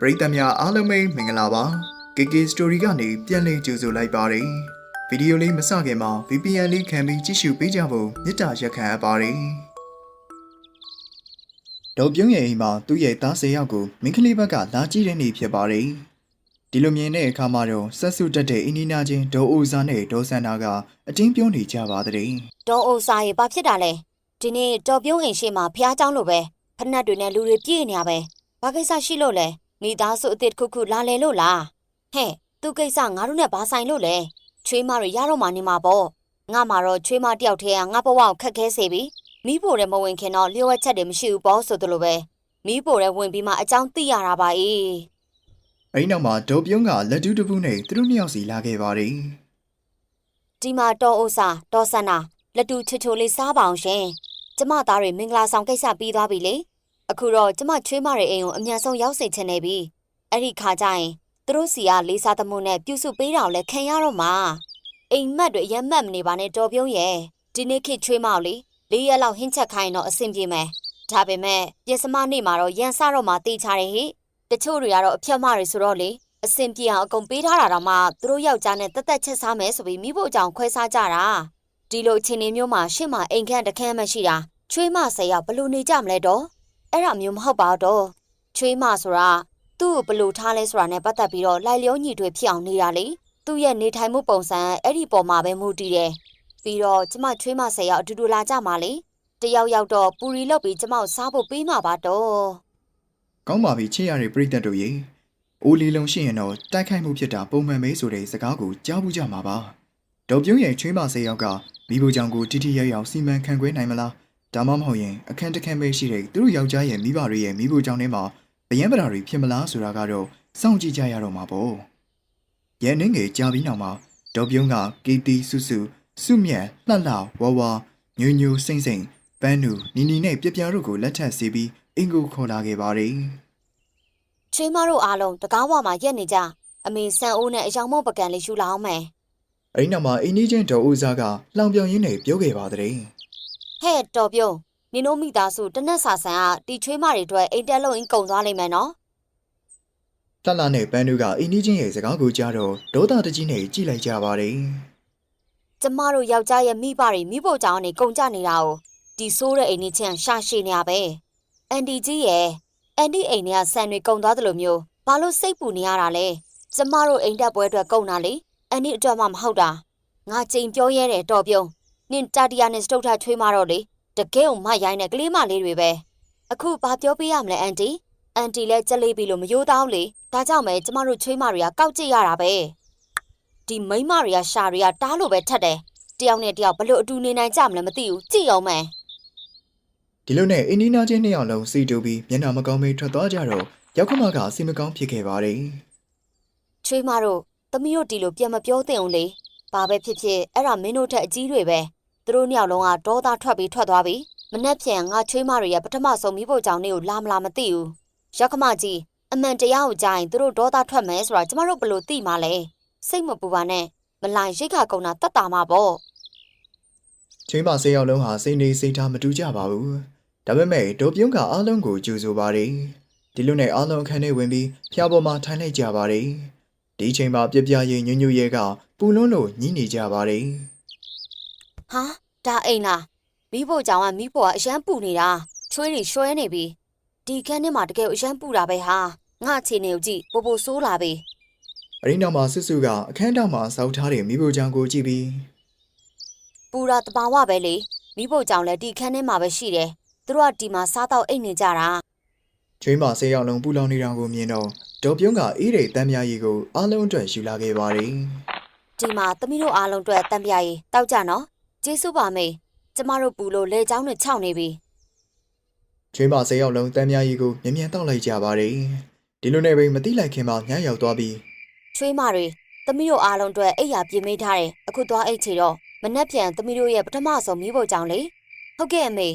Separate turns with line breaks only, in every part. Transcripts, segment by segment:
ပရိသတ်များအားလုံးပဲမင်္ဂလာပါ KK Story ကနေပြန်လည်ကြိုဆိုလိုက်ပါတယ်ဗီဒီယိုလေးမစခင်မှာ VPN လေးခံပြီးကြည့်ရှုပေးကြဖို့မေတ္တာရက်ခံအပ်ပါတယ်ဒေါ်ပြုံးရဲ့အိမ်မှာသူ့ရဲ့သား၁၀ယောက်ကိုမင်းကလေးဘက်ကလာကြည့်တဲ့နေ့ဖြစ်ပါတယ်ဒီလိုမြင်တဲ့အခါမှာတော့ဆက်စုတက်တဲ့အင်းနီနာချင်းဒေါ်အိုဇာနဲ့ဒေါ်ဆန္ဒကအတင်းပြောနေကြပါတဲ့
ဒေါ်အိုစာရေဘာဖြစ်တာလဲဒီနေ့တော်ပြုံးအိမ်ရှိမှာဖះเจ้าလိုပဲဖက်နှက်တွေနဲ့လူတွေပြည့်နေရပဲဘာကိစ္စရှိလို့လဲ မိသားစုအစ်စ်တစ်ခုခုလာလေလို့လားဟဲ့သူကိစ္စငါတို့နဲ့ဘာဆိုင်လို့လဲချွေးမတွေရတော့မှနေမှာပေါ့ငါမှာတော့ချွေးမတယောက်တည်းကငါဘဝကိုခက်ခဲစေပြီမိဖို့တဲ့မဝင်ခင်တော့လျှို့ဝှက်ချက်တွေမရှိဘူးပေါ့ဆိုသလိုပဲမိဖို့တဲ့ဝင်ပြီးမှအကြောင်းသိရတာပါအေး
အဲဒီနောက်မှာဒေါ်ပြုံးကလက်တူးတစ်ပူးနဲ့သူတို့နှစ်ယောက်စီလာခဲ့ပါတယ်
ဒီမှာတော်အိုစာတော်ဆန္နာလက်တူချွချိုလေးစားပါအောင်ရှင်ကျမသားတွေမင်္ဂလာဆောင်ကိစ္စပြီးသွားပြီလေ အခုတော့ကျမချွေးမတွေအိမ်ကိုအမြန်ဆုံးရောက်စေချင်နေပြီအဲ့ဒီခါကျရင်သူတို့စီကလေးစားသမှုနဲ့ပြုစုပေးတာကိုလည်းခံရတော့မှာအိမ်မက်တွေအရင်မက်မနေပါနဲ့တော်ပြုံးရဲ့ဒီနေ့ခေတ်ချွေးမကိုလေလေးရက်လောက်ဟင်းချက်ခိုင်းတော့အဆင်ပြေမယ်ဒါပေမဲ့ပြစမနေ့မှာတော့ရန်စတော့မှတေးချတယ်ဟိတချို့တွေကတော့အဖြတ်မတွေဆိုတော့လေအဆင်ပြေအောင်အကုန်ပေးထားတာတော့မှသူတို့ယောက်ျားနဲ့တက်တက်ချက်စားမယ်ဆိုပြီးမိဖို့အကြောင်းခွဲစားကြတာဒီလိုအချိန်လေးမျိုးမှာရှင့်မအိမ်ခန့်တစ်ခန်းမှရှိတာချွေးမဆယ်ယောက်ဘလို့နေကြမလဲတော့ အဲ့ဒါမျိုးမဟုတ်ပါတော့ချွေးမဆိုတာသူ့ကိုဘလို့ထားလဲဆိုတာနဲ့ပတ်သက်ပြီးတော့လိုက်လျောညီတွေဖြစ်အောင်နေတာလေသူ့ရဲ့နေထိုင်မှုပုံစံအဲ့ဒီပေါ်မှာပဲမူတည်တယ်ပြီးတော့ကျမချွေးမဆယ်ယောက်အတူတူလာကြမှာလေတယောက်ယောက်တော့ပူရီလောက်ပြီးကျမကိုစားဖို့ပေးမှာပါတော့
ကောင်းပါပြီချစ်ရတဲ့ပရိသတ်တို့ရေအိုလီလုံးရှိရင်တော့တိုက်ခိုက်မှုဖြစ်တာပုံမှန်ပဲဆိုတဲ့စကားကိုကြားဘူးကြမှာပါဒေါ်ပြုံးရဲ့ချွေးမဆေးယောက်ကမိဖို့ကြောင့်ကိုတိတိယယောင်စီမံခန့်ခွဲနိုင်မလား ဒါမှမဟုတ်ရင်အခန်းတစ်ခန်းပဲရှိတဲ့သူတို့ယောက်ျားရဲ့မိဘတွေရဲ့မိဖို့ကြောင့်ထဲမှာဗယံပဓာတွေဖြစ်မလားဆိုတာကတော့စောင့်ကြည့်ကြရတော့မှာပေါ့ရဲနှင်းငယ်ကြာပြီးနောက်မှာဒေါ်ပြုံးကကီတီဆူဆူစုမြတ်လှလှဝဝညိုညိုစိမ့်စိမ့်ပန်းနူနီနီနဲ့ပြပြတို့ကိုလက်ထပ်စီပြီးအင်ကိုခေါ်လာခဲ့ပါတယ်
ချွေးမတို့အားလုံးတကားဝမှာရက်နေကြအမေဆန်အိုးနဲ့အယောင်မော့ပကံလေးယူလာအောင်မယ်
အဲ့ဒီနောက်မှာအင်းကြီးချင်းဒေါ်ဦးစားကလောင်ပြောင်ရင်းနဲ့ပြောခဲ့ပါတဲ့
ဟဲ့တော်ပြုံးနင်တို့မိသားစုတနက်စာဆန်ကတီချွေးမတွေအတွက်အိမ်တက်လုံးအင်းကုန်သွားလိမ့်မယ်နော်။
လှလှနဲ့ပန်းတို့ကအင်းကြီးချင်းရဲ့စကားကိုကြားတော့ဒေါသတကြီးနဲ့ကြည့်လိုက်ကြပါတယ်
ကျမတို့ယောက်ျားရဲ့မိဘတွေမိဖို့ကြောင့်နေကုန်ကြနေတာကိုဒီဆိုးတဲ့အိမ်ကြီးချင်းရှာရှည်နေရပဲအန်တီကြီးရဲ့အန်တီအိမ်ထဲကဆန်တွေကုန်သွားသလိုမျိုးဘာလို့စိတ်ပူနေရတာလဲကျမတို့အိမ်တက်ပွဲအတွက်ကုန်တာလေအန်တီအတွက်မှမဟုတ်တာငါချိန်ပြောရဲတယ်တော်ပြုံး နင်တာတီယာနဲ့စတုတ်ထချွေးမတော့လေတကယ်ကိုမရိုင်းတဲ့ကလေးမလေးတွေပဲအခုဘာပြောပြရမလဲအန်တီအန်တီလည်းကြက်လေးပြီလို့မယိုးသားဘူးလေဒါကြောင့်ပဲကျမတို့ချွေးမတွေကကောက်ကြည့်ရတာပဲဒီမိန်းမတွေကရှာတွေကတားလို့ပဲထက်တယ်တယောက်နဲ့တယောက်ဘလို့အတူနေနိုင်ကြမလဲမသိဘူးကြည့်အောင်မယ်။
ဒီလိုနဲ့အင်းကြီးနာချင်းနှစ်ယောက်လုံးစီတူပြီးမျက်နှာမကောင်းမေးထွက်သွားကြတော့ရောက်ခမကစီမကောင်းဖြစ်ခဲ့ပါတယ်
ချွေးမတို့သမီးတို့ဒီလိုပြန်မပြောသင့်အောင်လေဘာပဲဖြစ်ဖြစ်အဲ့ဒါမင်းတို့ထက်အကြီးတွေပဲ သူတို့နှစ်ယောက်လုံးကဒေါသထွက်ပြီးထွက်သွားပြီမနှက်ဖြန်ငါချွေးမတွေရဲ့ပထမဆုံးမိဖို့ကြောင့်နေကိုလာမလာမသိဘူးရောက်ခမကြီးအမှန်တရားကိုကြားရင်သူတို့ဒေါသထွက်မယ်ဆိုတာကျမတို့ဘလို့သိမှလဲစိတ်မပူပါနဲ့မလိုင်ရိတ်ခါကုံတာတတ်တာမှာပေါ့။
ချင်းမဆေးယောက်လုံးဟာစိတ်နေစိတ်ထားမတူကြပါဘူး။ဒါပေမဲ့ဒေါ်ပြုံးကအားလုံးကိုကြိုဆိုပါတယ်။ဒီလိုနဲ့အားလုံးအခန်းထဲဝင်ပြီးဖျားပေါ်မှာထိုင်လိုက်ကြပါတယ်။ဒီချိန်မှာပြပြရင်ညွညွရဲကပူလွန်းလို့ညှိနေကြပါတယ်
ဟာဒါအိမ်လားမိဖို့ကြောင့်ကမိဖို့ကအရန်ပူနေတာချွေးတွေရွှဲနေပြီဒီခန်းထဲမှာတကယ်အရန်ပူတာပဲဟာငါအခြေအနေကိုကြည့်ပိုပိုဆိုးလာပြီ။
အဲဒီနောက်မှာဆွဆွကအခန်းတောင်မှာစောက်ထားတဲ့မိဖို့ချောင်ကိုကြည့်ပြီး
ပူတာတဘာဝပဲလေမိဖို့ကြောင့်လည်းဒီခန်းထဲမှာပဲရှိတယ်သူတို့ကဒီမှာစားတော့အိတ်နေကြတာ
ကျွေးမဆေးရောက်လုံးပူလောင်နေတာကိုမြင်တော့ဒေါ်ပြုံးကအေးတဲ့တမ်းမြားရီကိုအားလုံးအတွက်ယူလာခဲ့ပါတယ်
ဒီမှာသမီးတို့အားလုံးအတွက်တန်ပြားရီတောက်ကြနော် ကျေးဇူးပါမေကျမတို့ပူလို့လေချောင်းနဲ့ခြောက်နေပြီ
။ကျွေးမဆေးရောက်လုံးတမ်းမြားရီကိုမြ мян တောက်လိုက်ကြပါတယ်။ဒီလိုနဲ့ပဲမတိလိုက်ခင်မှာညံ့ရောက်သွားပြီး
ချွေးမတွေသမီးတို့အားလုံးအတွက်အိတ်ရာပြင်မိထားတယ်အခုသွားအိတ်ချေတော့မနှက်ပြန်သမီးတို့ရဲ့ပထမဆုံးမိဖို့ကြောင့်လေဟုတ်ကဲ့အမေ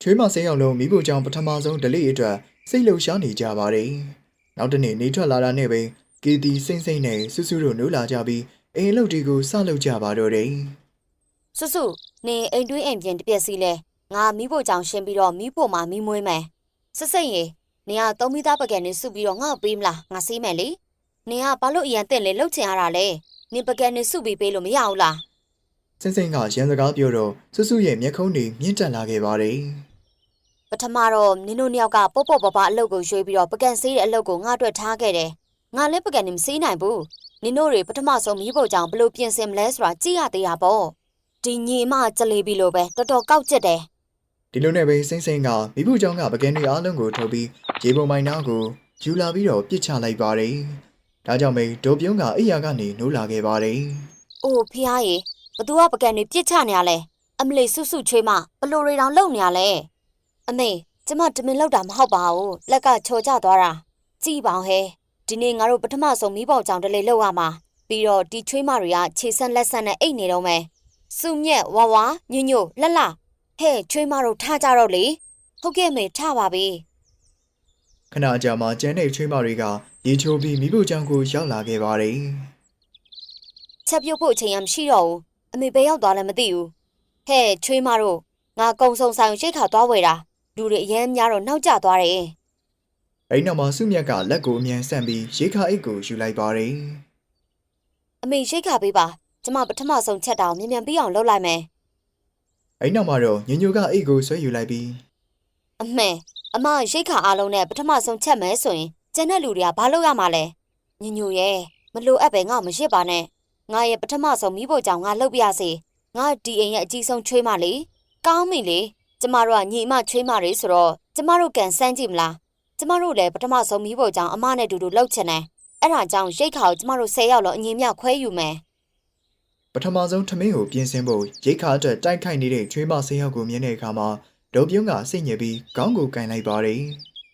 ကျွေးမဆေးရောက်လုံးမိဖို့ကြောင့်ပထမဆုံးဒလိအတွက်စိတ်လှုပ်ရှားနေကြပါတယ်။နောက်တစ်နေ့နေထွက်လာတာနဲ့ပဲကီတီစိမ့်စိမ့်နဲ့ဆူဆူတို့နိုးလာကြပြီးအိမ်အလုပ်တွေကိုစလုပ်ကြပါတော့တယ်
စွစွနေအိမ်တွင်းအိမ်ပြင်တစ်ပြက်စီလဲငါမိဖို့ကြောင့်ရှင်းပြီးတော့မိဖို့မှာမိမွေးမယ်ဆစိတ်ရေနင်ကသုံးမိသားပကံနဲ့စုပြီးတော့ငါ့ကိုပေးမလားငါစေးမယ်လေနင်ကဘာလို့အရန်တင်လေလှုပ်ချင်ရတာလဲနင်ပကံနဲ့စုပြီးပေးလို့မရဘူးလား
စင်စင်ကရန်စကားပြောတော့စွတ်စွရဲ့မျက်ခုံးတွေမြင့်တက်လာခဲ့ပါတယ်
ပထမတော့နင်တို့နှစ်ယောက်ကပေါ့ပေါ့ပပအလုပ်ကိုရွှေ့ပြီးတော့ပကံစေးတဲ့အလုပ်ကိုငါအတွက်ထားခဲ့တယ်ငါလည်းပကံနဲ့မစေးနိုင်ဘူးနင်တို့တွေပထမဆုံးမိဖို့ကြောင့်ဘလို့ပြင်ဆင်မလဲဆိုတာကြည့်ရသေးတာပေါ့ ဒီညီမကြလေပြီလို့ပဲတော်တော်ကောက်ကျစ်တယ်
ဒီလိုနဲ့ပဲစင်စင်ကမိဖို့ချောင်းကပကံတွေအားလုံးကိုထုတ်ပြီးရေပုံမိုင်နာကိုယူလာပြီးတော့ပြစ်ချလိုက်ပါတယ်ဒါကြောင့်ပဲဒိုပြုံးကအိယာကနေနိုးလာခဲ့ပါတယ်
အိုးဖះရေဘသူကပကံတွေပြစ်ချနေရလဲအမလေးဆုစုချွေးမဘလို့တွေတောင်လုံနေရလဲအမေကျမတမင်လောက်တာမဟုတ်ပါဘူးလက်ကချော်ကျသွားတာကြည်ပေါင်ဟဲဒီနေ့ငါတို့ပထမဆုံးမိပေါကြောင်တလေလောက်ရမှာပြီးတော့ဒီချွေးမတွေကခြေဆက်လက်ဆက်နဲ့အိတ်နေတော့မယ် စုမြက်ဝါဝါညွညွလက်လာဟဲ့ချွေးမတို့ထားကြတော့လေဟုတ်ကဲ့မေထားပါပြီ
ခဏကြာမှကျန်းတဲ့ချွေးမတွေကရေချိုးပြီးမိဖို့ချောင်းကိုရောက်လာခဲ့ပါတယ်
ချက်ပြုတ်ဖို့အချိန်ရမရှိတော့ဘူးအမေဘယ်ရောက်သွားလဲမသိဘူးဟဲ့ချွေးမတို့ငါကုံစုံဆိုင်ရှိတ်ခါသွားဝယ်တာလူတွေအရင်များတော့နောက်ကျသွားတယ်
အဲ့နောက်မှာစုမြက်ကလက်ကိုအမြန်ဆန့်ပြီးရေခါအိတ်ကိုယူလိုက်ပါတယ်
အမေရှိတ်ခါပေးပါ ကျမပထမဆုံးချက်တောင်မြန်မြန်ပြီးအောင်လုပ်လိုက်မယ်
အဲ့နောက်မှာတော့ညညိုကအိတ်ကိုဆွဲယူလိုက်ပြီး
အမှန်အမရှိတ်ခါအားလုံးနဲ့ပထမဆုံးချက်မယ်ဆိုရင်ကျန်တဲ့လူတွေကဘာလုပ်ရမှာလဲညညူရဲ့မလိုအပ်ပဲငါ့ကိုမရစ်ပါနဲ့ငါရဲ့ပထမဆုံးမိဖို့ကြောင့်ငါလုပ်ပြရစေငါဒီအိမ်ရဲ့အကြီးဆုံးချွေးမလေကောင်းပြီလေကျမတို့ကညီအမချွေးမတွေဆိုတော့ကျမတို့ကန်စမ်းကြည့်မလားကျမတို့လည်းပထမဆုံးမိဖို့ကြောင့်အမနဲ့တူတူလှုပ်ချင်တယ်အဲ့ဒါကြောင့်ရိတ်ခါကိုကျမတို့၁၀ယောက်လောက်အငြင်းမြခွဲယူမယ်
ပထမဆုံးထမင်းကိုပြင်ဆင်ဖို့ရိတ်ခါအတွက်တိုက်ခိုက်နေတဲ့ချွေးမဆေးရောက်ကိုမြင်တဲ့အခါမှာဒုံပြုံးကစိတ်ညစ်ပြီးခေါင်းကိုကန်လိုက်ပါတယ်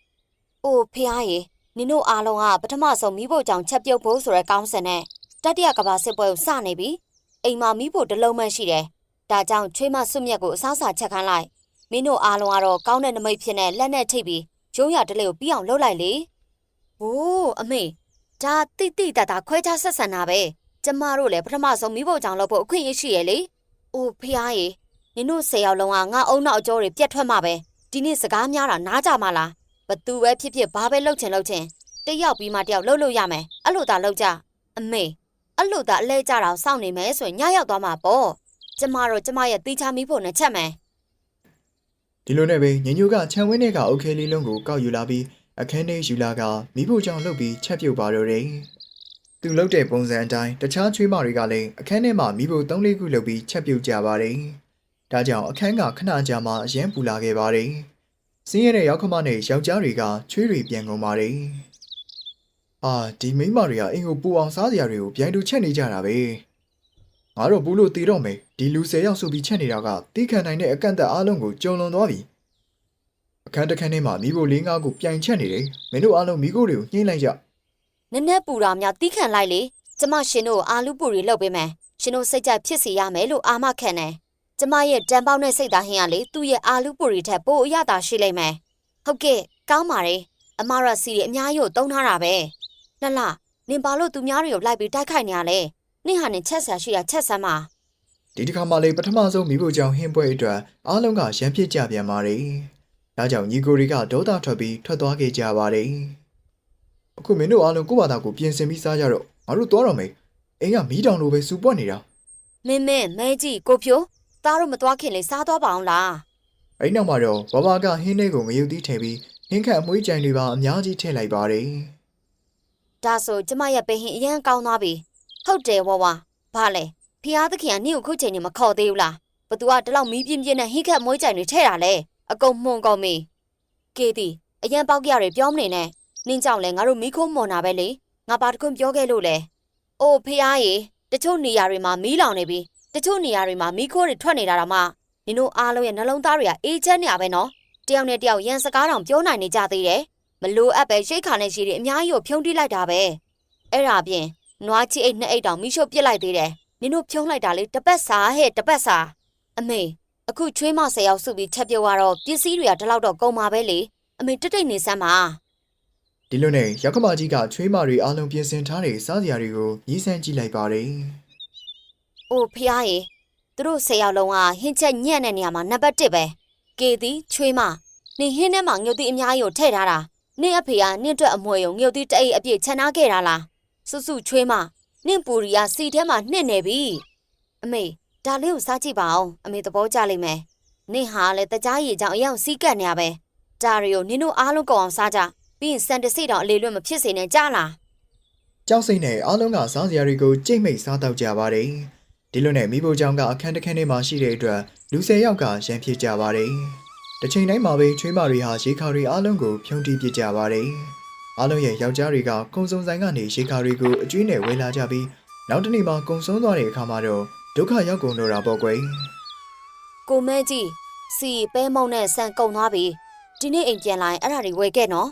။
အိုဖះရေနင်တို့အားလုံးကပထမဆုံးမိဖို့ကြောင့်ချက်ပြုတ်ဖို့ဆိုရဲကောင်းစင်နဲ့တတိယကဘာစစ်ပွဲကိုစနေပြီ။အိမ်မှာမိဖို့တစ်လုံးမှရှိတယ်။ဒါကြောင့်ချွေးမဆွတ်မြက်ကိုအစားစားချက်ခိုင်းလိုက်။မင်းတို့အားလုံးကတော့ကောင်းတဲ့နမိတ်ဖြစ်နေလက်နဲ့ထိပ်ပြီးရုံးရတလေးကိုပြီးအောင်လှုပ်လိုက်လေ။ဟိုးအမေဒါတိတိတတာခွဲခြားဆက်ဆံတာပဲ။ ကျမတို့လည်းပထမဆုံးမိဖို့ကြောင့်လုပ်ဖို့အခွင့်အရေးရှိရဲ့လေ။အိုဖះရေနင်တို့၁၀ယောက်လုံးကငါအုံနောက်အကျော်တွေပြတ်ထွက်မှာပဲ။ဒီနေ့စကားများတာနားကြမှာလား။ဘသူပဲဖြစ်ဖြစ်ဘာပဲလှုပ်ချင်လှုပ်ချင်တယောက်ပြီးမှတယောက်လှုပ်လို့ရမယ်အဲ့လိုသာလှုပ်ကြအမေအဲ့လိုသာအလဲကြတာကိုစောင့်နေမယ်ဆိုရင်ညရောက်သွားမှာပေါ့ကျမတို့ကျမရဲ့တီးချမိဖို့နဲ့ချက်မယ်
ဒီလိုနဲ့ပဲညညိုကခြံဝင်းထဲကအုတ်ခဲလေးလုံးကိုကောက်ယူလာပြီးအခန်းထဲယူလာကမိဖို့ချောင်းလှုပ်ပြီးချက်ပြုတ်ပါတော့တယ် သူလှုပ်တဲ့ပုံစံအတိုင်းတခြားချွေးမတွေကလည်းအခန်းထဲမှာမိဖို့၃လေးခုလှုပ်ပြီးချက်ပြုတ်ကြပါတယ်ဒါကြောင့်အခန်းကခဏကြာမှအရင်ပူလာခဲ့ပါတယ်စင်းရတဲ့ရောက်ခမနဲ့ယောက်ျားတွေကချွေးတွေပြန်ကုန်ပါတယ်အာဒီမိန်းမတွေကအိမ်ကိုပူအောင်စားစရာတွေကိုပြိုင်တူချက်နေကြတာပဲငါတို့ဘူးလို့တည်တော့မယ်ဒီလူ၁၀ယောက်ဆိုပြီးချက်နေတာကတိခံနိုင်တဲ့အကန့်အသတ်အားလုံးကိုကြုံလွန်သွားပြီအခန်းတစ်ခန်းထဲမှာမိဖို့လေးငါးကိုပြိုင်ချက်နေတယ်မင်းတို့အားလုံးမိကိုတွေကိုညှိလိုက်ကြ
နည်းနည်းပူတာများတီးခံလိုက်လေကျမရှင်တို့အာလူပူတွေလှုပ်ပေးမယ်ရှင်တို့စိတ်ကြဖြစ်စီရမယ်လို့အာမခံတယ်ကျမရဲ့တန်ပေါက်နဲ့စိတ်သားဟင်းကလေသူ့ရဲ့အာလူပူတွေထက်ပိုအရသာရှိလိမ့်မယ်ဟုတ်ကဲ့ကောင်းပါတယ်အမရစီတွေအများကြီးကိုတုံးထားတာပဲလှလှနင်ဘာလို့သူများတွေကိုလိုက်ပြီးတိုက်ခိုက်နေရလဲနင်ဟာနင်ချက်ဆာရှိတာချက်ဆမ်းပါ
ဒီတစ်ခါမှလေပထမဆုံးမိဖို့ကြောင့်ဟင်းပွဲအတွက်အားလုံးကရံဖြစ်ကြပြန်ပါတယ်ဒါကြောင့်ညီကိုတွေကဒေါသထွက်ပြီးထွက်သွားခဲ့ကြပါတယ် အခုမင်းတို့အားလုံးကိုယ့်ဘာသာကိုပြင်ဆင်ပြီးစားကြတော့ငါတို့သွားတော့မယ်အိမ်ကမီးတောင်လိုပဲစူပွက်နေတာ
မင်းမင်းမဲကြီးကိုဖြိုးသားတို့မသွားခင်လေစားသွားပါအောင်လား
အဲ့နောက်မှာတော့ဘဘကဟင်းလေးကိုငရုတ်သီးထည့်ပြီးဟင်းခတ်အမွှေးကြိုင်တွေပါအများကြီးထည့်လိုက်ပါတယ်
ဒါဆိုကျမရဲ့ပင်ဟင်အရန်ကောင်းသွားပြီဟုတ်တယ်ဝဝဘာလဲဖျားသခင်ကနင့်ကိုခုချိန်နေမခေါ်သေးဘူးလားဘသူကတလောက်မီးပြင်းပြင်းနဲ့ဟိခတ်မွေးကြိုင်တွေထဲ့တာလဲအကုန်မှုန်ကုန်ပြီကေတီအရန်ပေါက်ကြရပြောမနေနဲ့ နင်းကြောင့်လဲငါတို့မီးခိုးမွန်တာပဲလေငါဘာတခွန်းပြောခဲ့လို့လဲအိုဖျားရေတချို့နေရာတွေမှာမီးလောင်နေပြီတချို့နေရာတွေမှာမီးခိုးတွေထွက်နေတာတော့မှနင်တို့အားလုံးရဲ့နှလုံးသားတွေကအေးချမ်းနေရပဲနော်တယောက်နဲ့တယောက်ရန်စကားတောင်ပြောနိုင်နေကြသေးတယ်မလိုအပ်ပဲရှိတ်ခါနဲ့ရှိတွေအများကြီးကိုဖြုံးတိလိုက်တာပဲအဲ့ဒါပြင်နွားချီအိတ်နှစ်အိတ်တောင်မိရှုပ်ပစ်လိုက်သေးတယ်နင်တို့ဖြုံးလိုက်တာလေတပတ်စာဟဲ့တပတ်စာအမေအခုချွေးမဆယ်ယောက်စုပြီးချက်ပြုတ်ကတော့ပစ္စည်းတွေကဒီလောက်တော့ကုန်ပါပဲလေအမေတိတ်တိတ်နေစမ်းပါ
ဒီလိုနဲ့ရောက်ခမကြီးကချွေးမတွေအားလုံးပြင်ဆင်ထားတဲ့စားစရာတွေကိုညီးဆန်းကြည့်လိုက်ပါတယ်။
အိုဖះရေသူတို့ဆယ်ယောက်လုံးကဟင်းချက်ညံ့တဲ့နေရာမှာနံပါတ်1ပဲ။ကေသည်ချွေးမနင်ဟင်းထဲမှာငုတ်တိအများကြီးကိုထည့်ထားတာနင့်အဖေကနင့်အတွက်အမွေယုံငှုတ်သီးတအိတ်အပြည့်ချန်နာခဲ့တာလားစွတ်စွချွေးမနင့်ပူရီကစီထဲမှာနှင့်နေပြီအမေဒါလေးကိုစားကြည့်ပါအောင်အမေသဘောကျလိမ့်မယ်နင့်ဟာလည်းတကြားရည်ကြောင့်အရောက်စီးကပ်နေရပဲဒါတွေကိုနင်တို့အားလုံးကောင်းအောင်စားကြ ပြီးရင်စံတစိတောင်အလေလွတ်မဖြစ်စေနဲ့ကြားလား
ကြောက်စိတ်နဲ့အားလုံးကစားစရာတွေကိုကြိတ်မိတ်စားတော့ကြပါတယ်ဒီလိုနဲ့မိဖို့ကြောင့်ကအခန်းတစ်ခန်းထဲမှာရှိတဲ့အတွက်လူ၁၀ယောက်ကရန်ဖြစ်ကြပါတယ်တစ်ချိန်တိုင်းမှာပဲချွေးမတွေဟာရေခါတွေအားလုံးကိုဖြုံးတီးပစ်ကြပါတယ်အားလုံးရဲ့ယောက်ျားတွေကကုံစုံဆိုင်ကနေရေခါတွေကိုအကျွေးနဲ့ဝယ်လာကြပြီးနောက်တစ်နေ့မှာကုံဆုံးသွားတဲ့အခါမှာတော့ဒုက္ခရောက်ကုန်တော့တာပေါ့ကွယ်
ကိုမဲကြီးစီပဲမုံနဲ့ဆန်ကုန်သွားပြီဒီနေ့အိမ်ပြန်လာရင်အဲ့ဒါတွေဝယ်ခဲ့နော်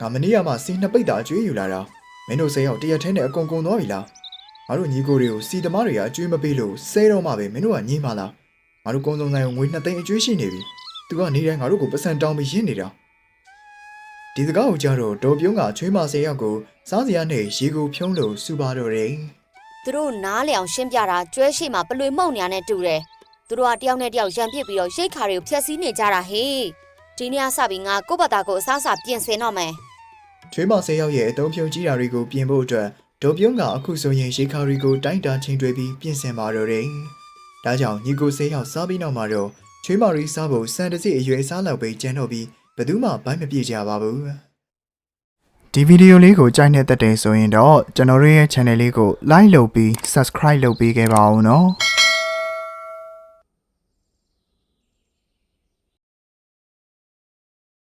ငါမနေ့ကမှစီနှစ်ပိတ်တာအကျွေးယူလာတာမင်းတို့၁၀ယောက်တရက်ထဲနဲ့အကုန်ကုန်သွားပြီလားငါတို့ညီကိုတွေကိုစီသမားတွေကအကျွေးမပေးလို့ဆဲတော့မှပဲမင်းတို့ကညင်းပါလားငါတို့ကုံစုံဆိုင်ကိုငွေ2သိန်းအကျွေးရှိနေပြီသူကနေတိုင်းငါတို့ကိုပတ်စံတောင်းပြီးရင်းနေတာဒီစကားကိုကြားတော့ဒေါ်ပြုံးကချွေးမ၁၀ယောက်ကိုစားစရာနဲ့ရေကိုဖြုံးလို့စူပါတော့တယ်
သူတို့နားလေအောင်ရှင်းပြတာကျွဲရှိမှပလွေမှုန့်နေရနဲ့တူတယ်သူတို့ကတယောက်နဲ့တယောက်ရံပစ်ပြီးတော့ရိတ်ခါတွေကိုဖျက်ဆီးနေကြတာဟေးဒီနေ့ကစပြီးငါကိုယ့်ဘာသာကိုအစားအစာပြင်ဆင်တော့မယ်
ချွေးမ၁၀ယောက်ရဲ့အတုံးဖြုံကြီးတာတွေကိုပြင်ဖို့အတွက်ဒေါ်ပြုံးကအခုဆိုရင်ရေခါတွေကိုတိုင်းတာချင်းတွေပြီးပြင်ဆင်ပါတော့တယ်ဒါကြောင့်ညီကို၁၀ယောက်စားပြီးနောက်မှာတော့ချွေးမရီစားဖို့စံတစီအရွယ်စားလောက်ပဲကျန်တော့ပြီးဘယ်သူမှဘိုင်းမပြေကြပါဘူးဒီဗီဒီယိုလေးကိုကြိုက်နေတဲ့တဲ့ဆိုရင်တော့ကျွန်တော်တို့ရဲ့ channel လေးကို like လုပ်ပြီး subscribe လုပ်ပေးခဲ့ပါဦးနော်